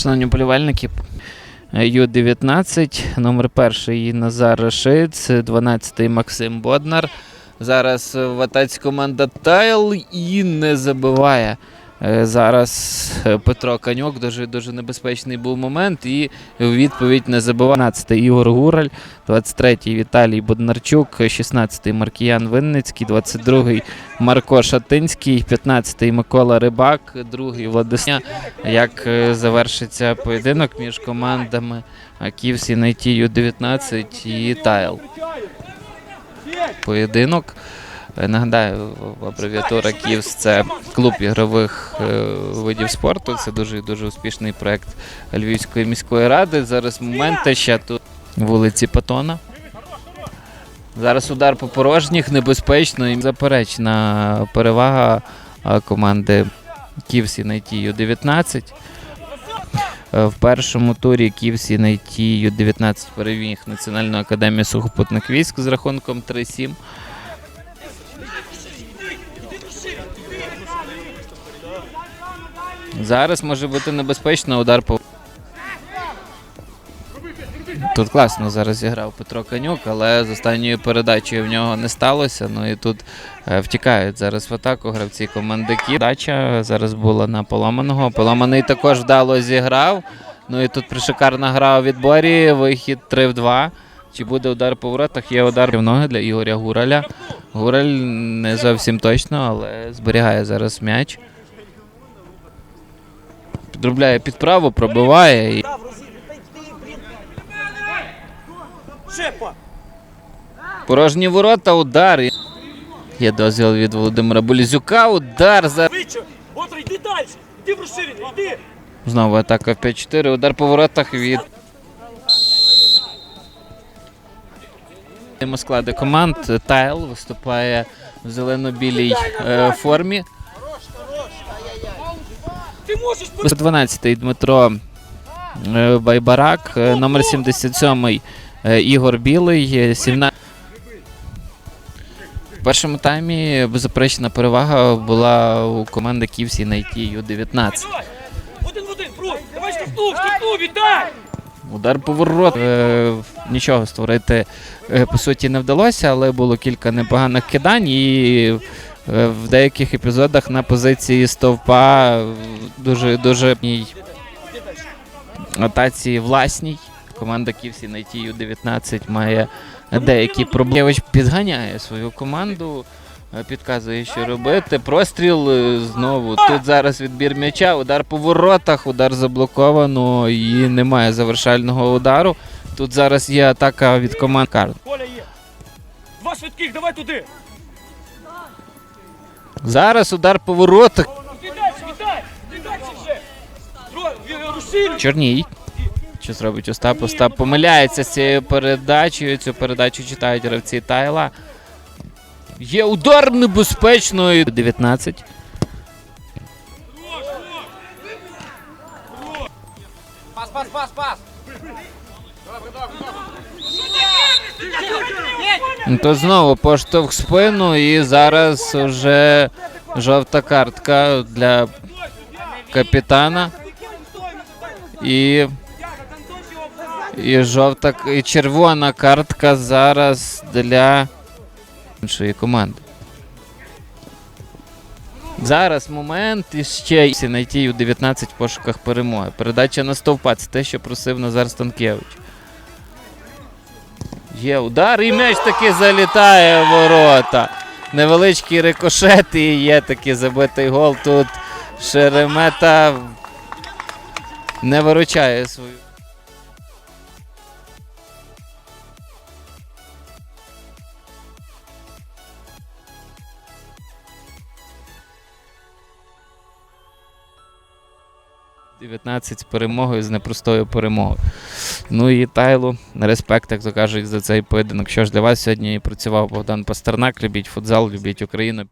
Шановні болівальники, Ю-19, номер перший Назар Рашиц, 12-й Максим Боднар. Зараз в атаці команда Тайл і не забиває. Е, Зараз е, Петро Каньок, дуже, дуже небезпечний був момент. І відповідь не забиває 12-й Ігор Гураль, 23-й Віталій Боднарчук, 16-й Маркіян Винницький, 22-й Марко Шатинський, 15-й Микола Рибак, другий Владислав. Як е, завершиться поєдинок між командами Ківс Найті Ю-19 і Тайл. Поєдинок. Е, Нагадаю, абревіатура Ківс це клуб ігрових е, видів спорту. Це дуже дуже успішний проект Львівської міської ради. Зараз моменти ще тут вулиці Патона. Зараз удар по порожніх, небезпечно і заперечна перевага команди Ківс Найті Ю-19. Е, В першому турі Ківсі Найті Ю-19 переміг Національну академію сухопутних військ з рахунком 3-7. Зараз може бути небезпечно удар по. Тут класно зараз зіграв Петро Канюк, але з останньою передачею в нього не сталося. Ну і тут е, втікають зараз в атаку гравці команди Кіп. Дача зараз була на поламаного. Поламаний також вдало зіграв. Ну і тут пришикарна гра у відборі. Вихід 3 в 2. Чи буде удар по воротах? Є удар в ноги для Ігоря Гураля. Гураль не зовсім точно, але зберігає зараз м'яч. Підробляє підправу, пробиває. І... Порожні ворота, удар. Є дозвіл від Володимира Болізюка. Удар за знову атака в 5-4. Удар по воротах від. Склади команд Тайл виступає в зелено-білій е, формі. Ти можеш 12-й Дмитро е, Байбарак, е, номер 77-й е, Ігор Білий, е, 17 В першому таймі беззаперечна перевага була у команди Ківсі на Ю-19. Давай! Один в один, Брус! Давай штовхнув, штовхнув, віддай! Удар по ворот. Е, нічого створити е, по суті не вдалося, але було кілька непоганих кидань і е, в деяких епізодах на позиції стовпа е, дуже дуже й атаці власній. Команда Ківсі на ю 19 має деякі проблеми. Підганяє свою команду, підказує, що робити. Простріл е, знову. Тут зараз відбір м'яча, удар по воротах, удар заблоковано і немає завершального удару. Тут зараз є атака від команд Карл. Два швидких, давай туди! Зараз удар по воротах. Чорній. Що зробить Остап? Остап помиляється з цією передачею. Цю передачу читають гравці Тайла. Є удар небезпечної. 19. Пас, пас, пас, пас. Ну, То знову поштовх в спину і зараз вже жовта картка для капітана. І, і жовта і червона картка зараз для іншої команди. Зараз момент і ще знайти у 19 пошуках перемоги. Передача на стовпа. Це те, що просив Назар Станкевич. Є удар, і м'яч таки залітає в ворота. Невеличкий рикошет і є такий забитий гол. Тут Шеремета не виручає свою. «19» з перемогою, з непростою перемогою. Ну і Тайлу, респект, як то кажуть, за цей поєдинок. Що ж для вас сьогодні працював Богдан Пастернак. Любіть футзал, любіть Україну.